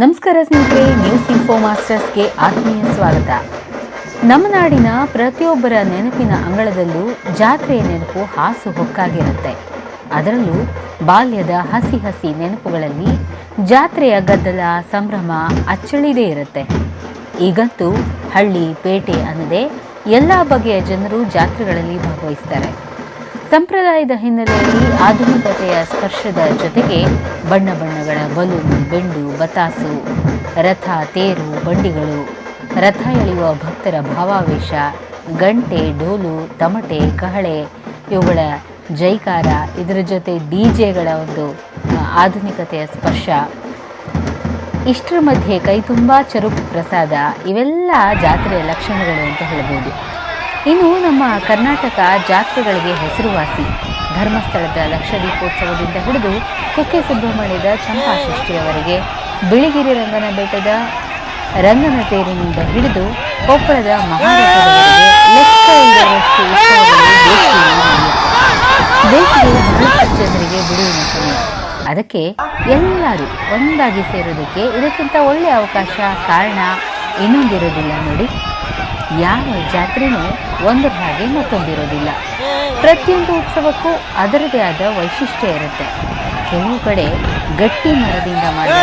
ನಮಸ್ಕಾರ ಸ್ನೇಹಿತರೆ news info ಮಾಸ್ಟರ್ಸ್ಗೆ ಆತ್ಮೀಯ ಸ್ವಾಗತ. ನಮ್ಮ ನಾಡಿನ ಪ್ರತಿಯೊಬ್ಬರ ನೆನಪಿನ ಅಂಗಳದಲ್ಲೂ ಜಾತ್ರೆಯ ನೆನಪು ಹಾಸು ಹೊಕ್ಕಾಗಿರುತ್ತೆ. ಅದರಲ್ಲೂ ಬಾಲ್ಯದ ಹಸಿ ಹಸಿ ನೆನಪುಗಳಲ್ಲಿ ಜಾತ್ರೆಯ ಗದ್ದಲ, ಸಂಭ್ರಮ ಅಚ್ಚಳಿದೇ ಇರುತ್ತೆ. ಈಗಂತೂ ಹಳ್ಳಿ, ಪೇಟೆ ಅನ್ನದೇ ಎಲ್ಲ ಬಗೆಯ ಜನರು ಜಾತ್ರೆಗಳಲ್ಲಿ ಭಾಗವಹಿಸ್ತಾರೆ. ಸಂಪ್ರದಾಯದ ಹಿನ್ನೆಲೆಯಲ್ಲಿ ಆಧುನಿಕತೆಯ ಸ್ಪರ್ಶದ ಜೊತೆಗೆ ಬಣ್ಣ ಬಣ್ಣಗಳ ಬಲೂನು, ಬೆಂಡು, ಬತಾಸು, ರಥ, ತೇರು, ಬಂಡಿಗಳು, ರಥ ಎಳೆಯುವ ಭಕ್ತರ ಭಾವಾವೇಶ, ಗಂಟೆ, ಡೋಲು, ತಮಟೆ, ಕಹಳೆ, ಇವುಗಳ ಜೈಕಾರ, ಇದರ ಜೊತೆ ಡಿ ಜೆಗಳ ಒಂದು ಆಧುನಿಕತೆಯ ಸ್ಪರ್ಶ. ಇಷ್ಟರ ಮಧ್ಯೆ ಕೈ ತುಂಬ ಚರುಕು ಪ್ರಸಾದ, ಇವೆಲ್ಲ ಜಾತ್ರೆಯ ಲಕ್ಷಣಗಳು ಅಂತ ಹೇಳ್ಬೋದು. ಇನ್ನು ನಮ್ಮ ಕರ್ನಾಟಕ ಜಾತ್ರೆಗಳಿಗೆ ಹೆಸರುವಾಸಿ ಧರ್ಮಸ್ಥಳದ ಲಕ್ಷ ದೀಪೋತ್ಸವದಿಂದ ಹಿಡಿದು ಕುಕ್ಕೆ ಸುಬ್ರಹ್ಮಣ್ಯದ ಚಂಪಾಷಷ್ಠಿಯವರೆಗೆ ಬಿಳಿಗಿರಿ ರಂಗನ ಬೆಟ್ಟದ ರಂಗನ ತೇರಿನಿಂದ ಹಿಡಿದು ಕೊಪ್ಪಳದ ಮಹಾರಥದವರೆಗೆ ಲೆಕ್ಕ ಬಿಡುವಿನ ಸಮಯ ಅದಕ್ಕೆ ಎಲ್ಲರೂ ಒಂದಾಗಿ ಸೇರೋದಕ್ಕೆ ಇದಕ್ಕಿಂತ ಒಳ್ಳೆಯ ಅವಕಾಶ, ಕಾರಣ ಇನ್ನೊಂದಿರೋದಿಲ್ಲ ನೋಡಿ. ಯಾವ ಜಾತ್ರೆನೂ ಒಂದು ಹಾಗೆ ಮತ್ತೊಂದಿರೋದಿಲ್ಲ. ಪ್ರತಿಯೊಂದು ಉತ್ಸವಕ್ಕೂ ಅದರದೇ ಆದ ವೈಶಿಷ್ಟ್ಯ ಇರುತ್ತೆ. ಕೆಲವು ಕಡೆ ಗಟ್ಟಿ ಮರದಿಂದ ಮಾಡಿದ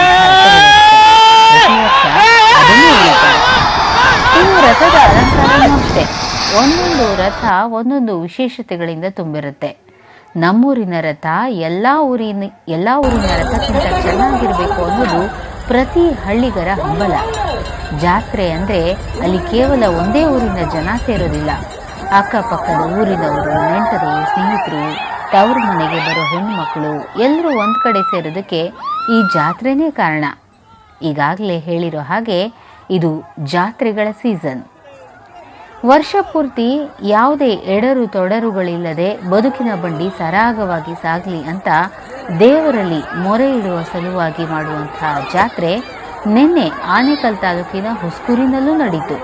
ರಥದ ಅಲಂಕಾರನೂ ಅಷ್ಟೇ. ಒಂದೊಂದು ರಥ, ಒಂದೊಂದು ವಿಶೇಷತೆಗಳಿಂದ ತುಂಬಿರುತ್ತೆ. ನಮ್ಮೂರಿನ ರಥ ಎಲ್ಲ ಊರಿನ ಎಲ್ಲ ಊರಿನ ರಥಕ್ಕಿಂತ ಚೆನ್ನಾಗಿರಬೇಕು ಅನ್ನೋದು ಪ್ರತಿ ಹಳ್ಳಿಗರ ಹಂಬಲ. ಜಾತ್ರೆ ಅಂದರೆ ಅಲ್ಲಿ ಕೇವಲ ಒಂದೇ ಊರಿನ ಜನ ಸೇರೋದಿಲ್ಲ. ಅಕ್ಕಪಕ್ಕದ ಊರಿನವರು, ನೆಂಟರು, ಸ್ನೇಹಿತರು, ತವರು ಮನೆಗೆ ಬರೋ ಹೆಣ್ಣುಮಕ್ಕಳು ಎಲ್ಲರೂ ಒಂದು ಕಡೆ ಸೇರೋದಕ್ಕೆ ಈ ಜಾತ್ರೆನೇ ಕಾರಣ. ಈಗಾಗಲೇ ಹೇಳಿರೋ ಹಾಗೆ ಇದು ಜಾತ್ರೆಗಳ ಸೀಸನ್. ವರ್ಷ ಪೂರ್ತಿ ಯಾವುದೇ ಎಡರು ತೊಡರುಗಳಿಲ್ಲದೆ ಬದುಕಿನ ಬಂಡಿ ಸರಾಗವಾಗಿ ಸಾಗಲಿ ಅಂತ ದೇವರಲ್ಲಿ ಮೊರೆ ಇಡುವ ಸಲುವಾಗಿ ಮಾಡುವಂತಹ ಜಾತ್ರೆ ನಿನ್ನೆ ಆನೇಕಲ್ ತಾಲೂಕಿನ ಹುಸ್ಕೂರಿನಲ್ಲೂ ನಡೆಯಿತು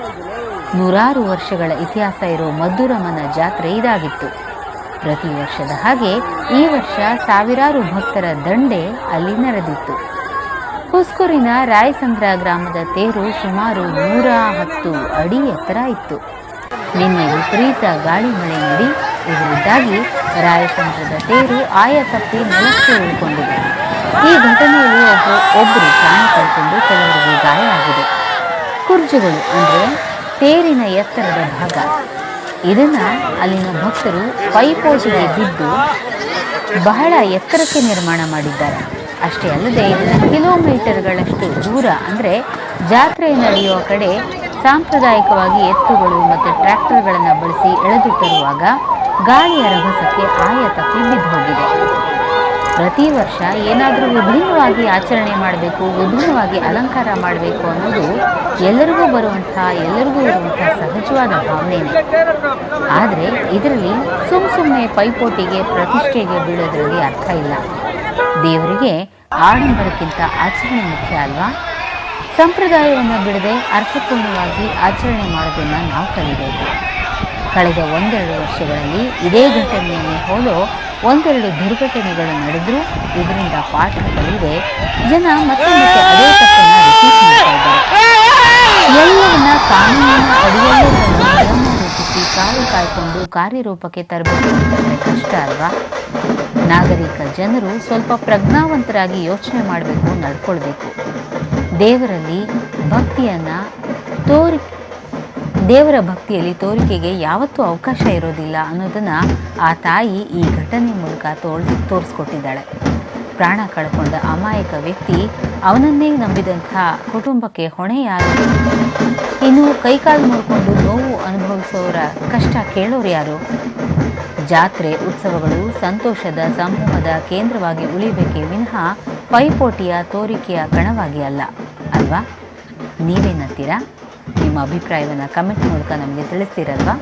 ನೂರಾರು ವರ್ಷಗಳ ಇತಿಹಾಸ ಇರೋ ಮದ್ದೂರಮ್ಮನ ಜಾತ್ರೆ ಇದಾಗಿತ್ತು. ಪ್ರತಿ ವರ್ಷದ ಹಾಗೆ ಈ ವರ್ಷ ಸಾವಿರಾರು ಭಕ್ತರ ದಂಡೆ ಅಲ್ಲಿ ನಡೆದಿತ್ತು ಹುಸ್ಕೂರಿನ ರಾಯಸಂದ್ರ ಗ್ರಾಮದ ತೇರು ಸುಮಾರು ನೂರ ಹತ್ತು ಅಡಿ ಎತ್ತರ ಇತ್ತು. ನಿನ್ನೆ ವಿಪರೀತ ಗಾಳಿ ಮಳೆ ನಡಿ ಇದರಿಂದಾಗಿ ರಾಯಸಮುದ್ರದ ತೇರು ಆಯ ತಪ್ಪಿ ನೆಲಕ್ಕೆ ಉಳ್ಕೊಂಡಿದೆ. ಈ ಘಟನೆಯಲ್ಲಿ ಒಬ್ಬ ಒಬ್ಬರು ಪ್ರಾಣ ಕಳ್ಕೊಂಡು ಕೆಲವರಿಗೆ ಗಾಯ ಆಗಿದೆ. ಕುರ್ಜುಗಳು ಅಂದರೆ ತೇರಿನ ಎತ್ತರದ ಭಾಗ. ಇದನ್ನು ಅಲ್ಲಿನ ಭಕ್ತರು ಪೈಪೋಟಿಗೆ ಬಿದ್ದು ಬಹಳ ಎತ್ತರಕ್ಕೆ ನಿರ್ಮಾಣ ಮಾಡಿದ್ದಾರೆ. ಅಷ್ಟೇ ಅಲ್ಲದೆ ಇದನ್ನು ಕಿಲೋಮೀಟರ್ಗಳಷ್ಟು ದೂರ ಅಂದರೆ ಜಾತ್ರೆ ನಡೆಯುವ ಕಡೆ ಸಾಂಪ್ರದಾಯಿಕವಾಗಿ ಎತ್ತುಗಳು ಮತ್ತು ಟ್ರ್ಯಾಕ್ಟರ್ಗಳನ್ನು ಬಳಸಿ ಎಳೆದು ತರುವಾಗ ಗಾಳಿಯ ರಭಸಕ್ಕೆ ಆಯ ತಪ್ಪಿ ಬಿದ್ದು ಹೋಗಿದೆ ಪ್ರತಿ ವರ್ಷ ಏನಾದರೂ ವಿಭಿನ್ನವಾಗಿ ಆಚರಣೆ ಮಾಡಬೇಕು, ವಿಭಿನ್ನವಾಗಿ ಅಲಂಕಾರ ಮಾಡಬೇಕು ಅನ್ನೋದು ಎಲ್ಲರಿಗೂ ಬರುವಂಥ, ಎಲ್ಲರಿಗೂ ಇರುವಂಥ ಸಹಜವಾದ ಭಾವನೆನೇ. ಆದರೆ ಇದರಲ್ಲಿ ಸುಮ್ ಸುಮ್ಮನೆ ಪೈಪೋಟಿಗೆ, ಪ್ರತಿಷ್ಠೆಗೆ ಬೀಳೋದ್ರಲ್ಲಿ ಅರ್ಥ ಇಲ್ಲ. ದೇವರಿಗೆ ಆಡಂಬರಕ್ಕಿಂತ ಆಚರಣೆ ಮುಖ್ಯ ಅಲ್ವಾ? ಸಂಪ್ರದಾಯವನ್ನು ಬಿಡದೆ ಅರ್ಥಪೂರ್ಣವಾಗಿ ಆಚರಣೆ ಮಾಡೋದನ್ನು ನಾವು ಕಲಿಬೇಕು. ಕಳೆದ ಒಂದೆರಡು ವರ್ಷಗಳಲ್ಲಿ ಇದೇ ಘಟನೆಯನ್ನೇ ಹೋಲೋ ಒಂದೆರಡು ದುರ್ಘಟನೆಗಳು ನಡೆದರೂ ಇದರಿಂದ ಪಾಠ ಕಲಿದೆ ಜನ ಮತ್ತೆ ಮತ್ತೆ ಅದೇ ತಪ್ಪನ್ನು ರಿಪೀಟ್ ಮಾಡ್ತಾ ಇದ್ದಾರೆ. ಎಲ್ಲವನ್ನ ಕಾನೂನಿನ ಅಡಿಯಲ್ಲೇ ರೂಪಿಸಿ ಕಾಲು ಕಾಯ್ಕೊಂಡು ಕಾರ್ಯರೂಪಕ್ಕೆ ತರಬೇಕು ಕಷ್ಟ ಅಲ್ವಾ? ನಾಗರಿಕ ಜನರು ಸ್ವಲ್ಪ ಪ್ರಜ್ಞಾವಂತರಾಗಿ ಯೋಚನೆ ಮಾಡಬೇಕು, ನಡ್ಕೊಳ್ಬೇಕು. ದೇವರಲ್ಲಿ ಭಕ್ತಿಯನ್ನು ತೋರಿ ದೇವರ ಭಕ್ತಿಯಲ್ಲಿ ತೋರಿಕೆಗೆ ಯಾವತ್ತೂ ಅವಕಾಶ ಇರೋದಿಲ್ಲ ಅನ್ನೋದನ್ನು ಆ ತಾಯಿ ಈ ಘಟನೆ ಮೂಲಕ ತೋರಿಸಿ, ತೋರಿಸ್ಕೊಟ್ಟಿದ್ದಾಳೆ. ಪ್ರಾಣ ಕಳ್ಕೊಂಡ ಅಮಾಯಕ ವ್ಯಕ್ತಿ ಅವನನ್ನೇ ನಂಬಿದಂಥ ಕುಟುಂಬಕ್ಕೆ ಹೊಣೆಯಾಗ ಇನ್ನು ಕೈಕಾಲು ಮುರ್ಕೊಂಡು ನೋವು ಅನುಭವಿಸೋರ ಕಷ್ಟ ಕೇಳೋರು ಯಾರು? ಜಾತ್ರೆ, ಉತ್ಸವಗಳು, ಸಂತೋಷದ ಸಂಭ್ರಮದ ಕೇಂದ್ರವಾಗಿ ಉಳಿಬೇಕೆ ವಿನಃ ಪೈಪೋಟಿಯ ತೋರಿಕೆಯ ಕಣವಾಗಿ ಅಲ್ಲ, ಅಲ್ವಾ? ನೀವೇನಂತೀರಾ ನಿಮ್ಮ ಅಭಿಪ್ರಾಯವನ್ನು ಕಮೆಂಟ್ ಮೂಲಕ ನಮಗೆ ತಿಳಿಸ್ತೀರಲ್ವಾ?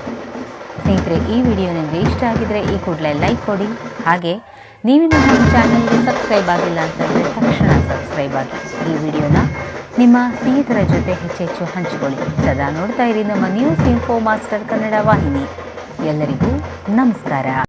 ಸ್ನೇಹಿತರೆ, ಈ ವಿಡಿಯೋ ನಿಮಗೆ ಇಷ್ಟ ಆಗಿದರೆ ಈ ಕೂಡಲೇ ಲೈಕ್ ಕೊಡಿ. ಹಾಗೆ ನೀವು ನಮ್ಮ ಚಾನಲ್ಗೆ ಸಬ್ಸ್ಕ್ರೈಬ್ ಆಗಿಲ್ಲ ಅಂತಂದರೆ ತಕ್ಷಣ ಸಬ್ಸ್ಕ್ರೈಬ್ ಆಗಿ. ಈ ವಿಡಿಯೋನ ನಿಮ್ಮ ಸ್ನೇಹಿತರ ಜೊತೆ ಹೆಚ್ಚೆಚ್ಚು ಹಂಚಿಕೊಳ್ಳಿ. ಸದಾ ನೋಡ್ತಾ ಇರಿ ನಮ್ಮ ನ್ಯೂಸ್ ಇನ್ಫೋ ಮಾಸ್ಟರ್ ಕನ್ನಡ ವಾಹಿನಿ. ಎಲ್ಲರಿಗೂ ನಮಸ್ಕಾರ.